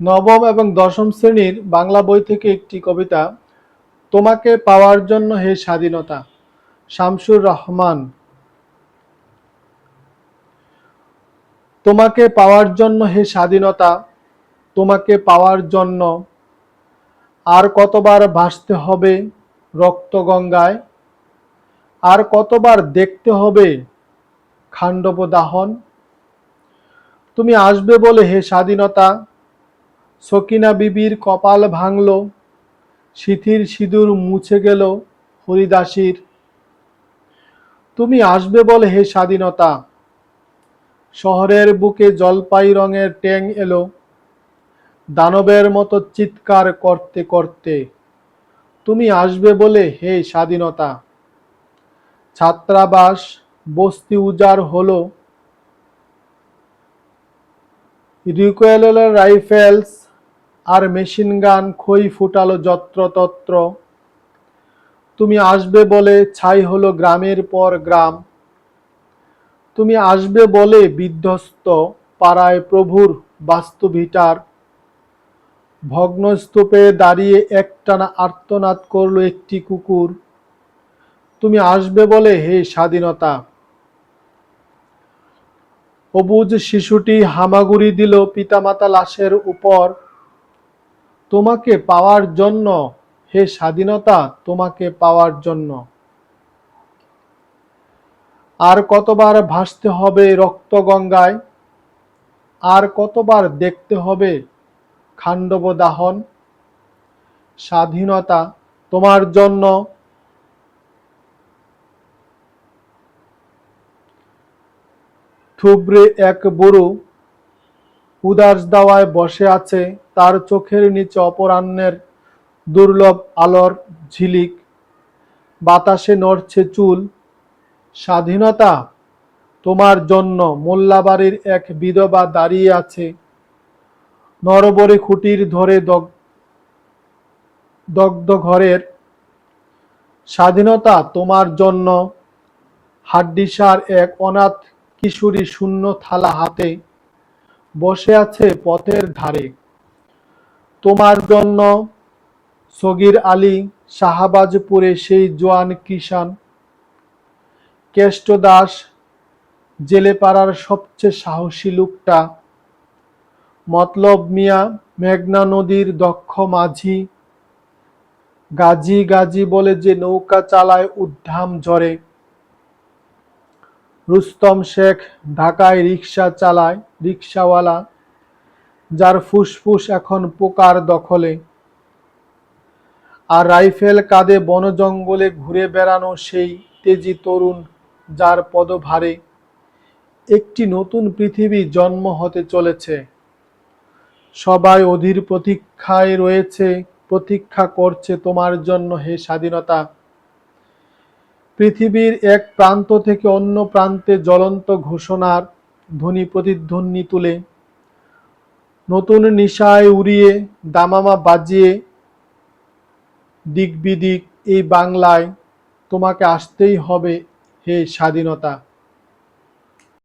নবম এবং দশম শ্রেণির বাংলা বই থেকে একটি কবিতা, তোমাকে পাওয়ার জন্য হে স্বাধীনতা শামসুর রহমান। তোমাকে পাওয়ার জন্য হে স্বাধীনতা, তোমাকে পাওয়ার জন্য আর কতবার ভাসতে হবে রক্তগঙ্গায় আর কতবার দেখতে হবে খাণ্ডব দাহন? তুমি আসবে বলে হে স্বাধীনতা সকিনা বিবির কপাল ভাঙল, সিথির সিঁদুর মুছে গেল হরিদাসীর। তুমি আসবে বলে হে স্বাধীনতা। শহরের বুকে জলপাই রঙের ট্যাং এলো, দানবের মতো চিৎকার করতে করতে। তুমি আসবে বলে হে স্বাধীনতা। ছাত্রাবাস, বস্তি উজাড় হলো। রিকোয়েল রাইফেলস আর মেশিন গান খই ফুটালো যত্রতত্র। তুমি আসবে বলে ছাই হলো গ্রামের পর গ্রাম। তুমি আসবে বলে বিধ্বস্ত পাড়ায় প্রভুর বাস্তুভিটার। ভগ্নস্তূপে দাঁড়িয়ে একটানা আর্তনাদ করল একটি কুকুর। তুমি আসবে বলে হে স্বাধীনতা। অবুজ শিশুটি হামাগুড়ি দিল পিতামাতা লাশের উপর। তোমাকে পাওয়ার জন্য, হে স্বাধীনতা তোমাকে পাওয়ার জন্য। আর কতবার ভাসতে হবে রক্তগঙ্গায় আর কতবার দেখতে হবে খাণ্ডব দাহন। স্বাধীনতা তোমার জন্য। থুবড়ে এক বুড়ো উদাস দাওয়ায় বসে আছে। তার চোখের নিচে অপরাহ্নের দুর্লভ আলোর ঝিলিক। বাতাসে নড়ছে চুল। স্বাধীনতা তোমার জন্য মোল্লাবাড়ির এক বিধবা দাঁড়িয়ে আছে। নরবরে খুঁটির ধরে দগ- দগ্ধ ঘরের। স্বাধীনতা তোমার জন্য হাড্ডিসার এক অনাথ কিশোরী শূন্য থালা হাতে। বসে আছে পথের ধারে। তোমার জন্য, সগির আলী শাহবাজপুরে সেই জোয়ান কিষান কেষ্ট দাস জেলেপাড়ার সবচেয়ে সাহসী লোকটা। মতলব মিয়া মেঘনা নদীর দক্ষ মাঝি। গাজী গাজী বলে যে নৌকা চালায় উদ্ধাম ঝরে রুস্তম শেখ ঢাকায় রিক্সা চালায়, রিক্সাওয়ালা। যার ফুসফুস এখন পোকার দখলে। আর রাইফেল কাঁধে বন জঙ্গলে ঘুরে বেড়ানো সেই তেজি তরুণ যার পদভারে একটি নতুন পৃথিবী জন্ম হতে চলেছে। সবাই অধীর প্রতীক্ষায় রয়েছে, প্রতীক্ষা করছে তোমার জন্য হে স্বাধীনতা। পৃথিবীর এক প্রান্ত থেকে অন্য প্রান্তে জ্বলন্ত ঘোষণার ধ্বনি প্রতিধ্বনি তুলে। নতুন নিশায় উড়িয়ে দামামা বাজিয়ে দিক বিদিক এই বাংলায় তোমাকে আসতেই হবে হে স্বাধীনতা।